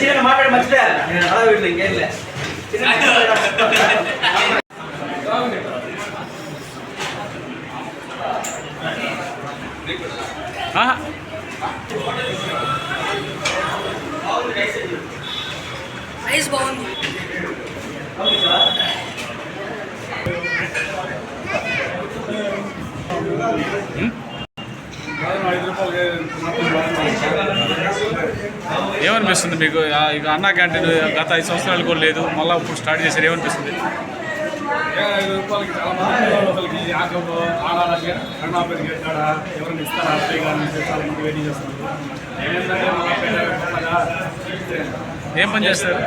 ఆ. ఏం చిన్న మాట్లాడి మర్చిపోయా నేను అలా వీళ్ళు ఇంకేం లే ఆహా. రైస్ బాగుంది ఏమనిపిస్తుంది మీకు? ఇక అన్నా క్యాంటీన్ గత ఐదు సంవత్సరాలు కూడా లేదు. మళ్ళీ ఇప్పుడు స్టార్ట్ చేశారు. ఏమనిపిస్తుంది? ఏం పని చేస్తారు?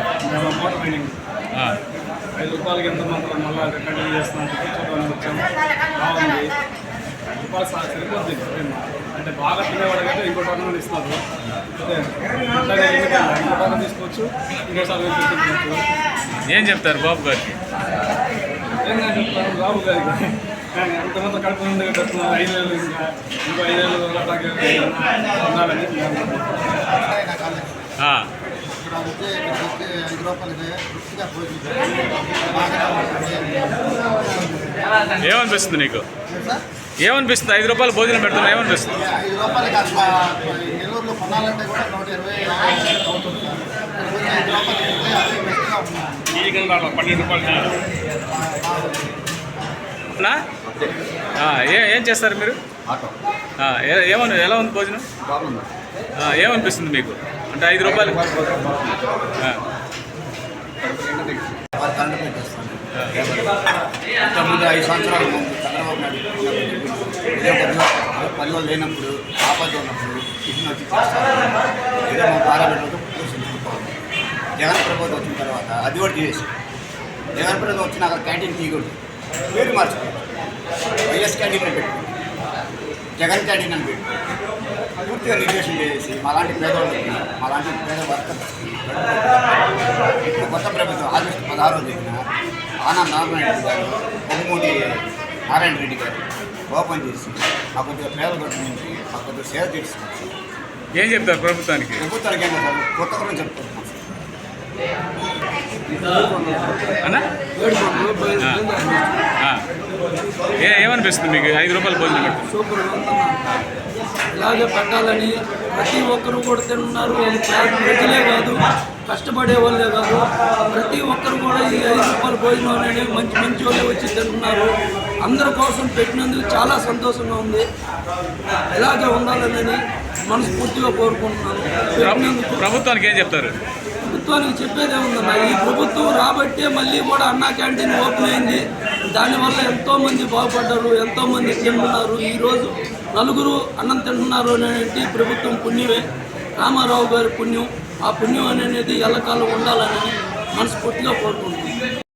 ఐదు రూపాయలకి ఎంత మాత్రం మళ్ళీ కంటిన్యూ చేస్తున్నాం బాగుంది. రూపాయలు సరిపోతుంది అంటే బాగా తినేవాళ్ళకైతే ఇంకో టోర్నమెంట్ అలా. ఇంకో టోర్నమెంట్ తీసుకోవచ్చు ఇంకోసారి ఏం చెప్తారు బాబు గారికి? రావు గారికి. అంతమంది కడుపు నుండి పెడుతున్నారు ఐదేళ్ళు ఇంకా ఇంకో ఐదేళ్ళు ఉండాలని వచ్చి ఇక్కడ వచ్చి ఐదు రూపాయలకి తృప్తిగా భోజనం బాగానే ఉంటుంది ఏమనిపిస్తుంది నీకు ఏమనిపిస్తుంది? ఐదు రూపాయలు భోజనం పెడుతున్నా ఏమనిపిస్తుంది? ఐదు రూపాయలకి నెల్లూరులో కొనాలంటే కూడా నూట ఇరవై అవుతుంది. ఐదు పన్నెండు రూపాయలు ఏ ఏం చేస్తారు మీరు? ఆ, ఏ- ఏమని ఎలా ఉంది భోజనం? ఏమనిపిస్తుంది మీకు? అంటే ఐదు రూపాయలు. ఆ, ఇంతకుముందు ఐదు సంవత్సరాలు చంద్రబాబు నాయుడు పది కొద్దిగా లేనప్పుడు ఆపద ఉన్నప్పుడు ఇంటిని వచ్చి చేస్తారు. ఏదో మా పారాబెట్లతో జగన్ ప్రభుత్వం వచ్చిన తర్వాత అది కూడా చేసి జగన్ ప్రభుత్వం వచ్చినాక క్యాంటీన్ తీయకూడదు పేరు మార్చుకోండి వైఎస్ క్యాంటీన్ అని పెట్టు జగన్ క్యాంటీన్ అని పెట్టు పూర్తిగా నిర్దేశం చేసి మాలాంటి పేదవాళ్ళకి మాలాంటి పేద వర్కర్స్కి ఇప్పుడు కొత్త ప్రభుత్వం ఆగస్టు పదహారో తేదీన ఆనంద్ నారాయణ రెడ్డి గారు బొమ్మూడి నారాయణ రెడ్డి గారు ఓపెన్ చేసి ఆ కొద్దిగా పేద వర్గం నుంచి ఆ కొద్దిగా సేవ చేస్తున్నారు ఏం చెప్తారు ప్రభుత్వానికి? ప్రభుత్వానికి ఏమో సార్ కొత్త గురించి. ఏ ఏమనిపిస్తుంది మీకు? ఐదు రూపాయలు భోజనం సూపర్ ఇలాగే పెట్టాలని ప్రతి ఒక్కరు కూడా పేద ప్రజలే కాదు కష్టపడే వాళ్ళే కాదు. ప్రతి ఒక్కరు కూడా ఈ ఐదు రూపాయల భోజనం అనేది మంచి మంచి వాళ్ళే వచ్చి తింటున్నారు. అందరి కోసం పెట్టినందుకు చాలా సంతోషంగా ఉంది. ఇలాగే ఉండాలని మనస్ఫూర్తిగా కోరుకుంటున్నాను. ప్రభుత్వానికి ఏం చెప్తారు? ప్రభుత్వానికి చెప్పేదే ఉందన్న ఈ ప్రభుత్వం రాబట్టే మళ్ళీ కూడా అన్నా క్యాంటీన్ ఓపెన్ అయింది. దానివల్ల ఎంతో మంది బాగుపడ్డారు ఎంతో మంది తింటున్నారు ఈరోజు నలుగురు అన్నం తింటున్నారు అనేది ప్రభుత్వం పుణ్యమే. రామారావు గారి పుణ్యం. ఆ పుణ్యం అనేది ఎల్లకాలం ఉండాలని మనస్ఫూర్తిగా కోరుకుంటున్నాను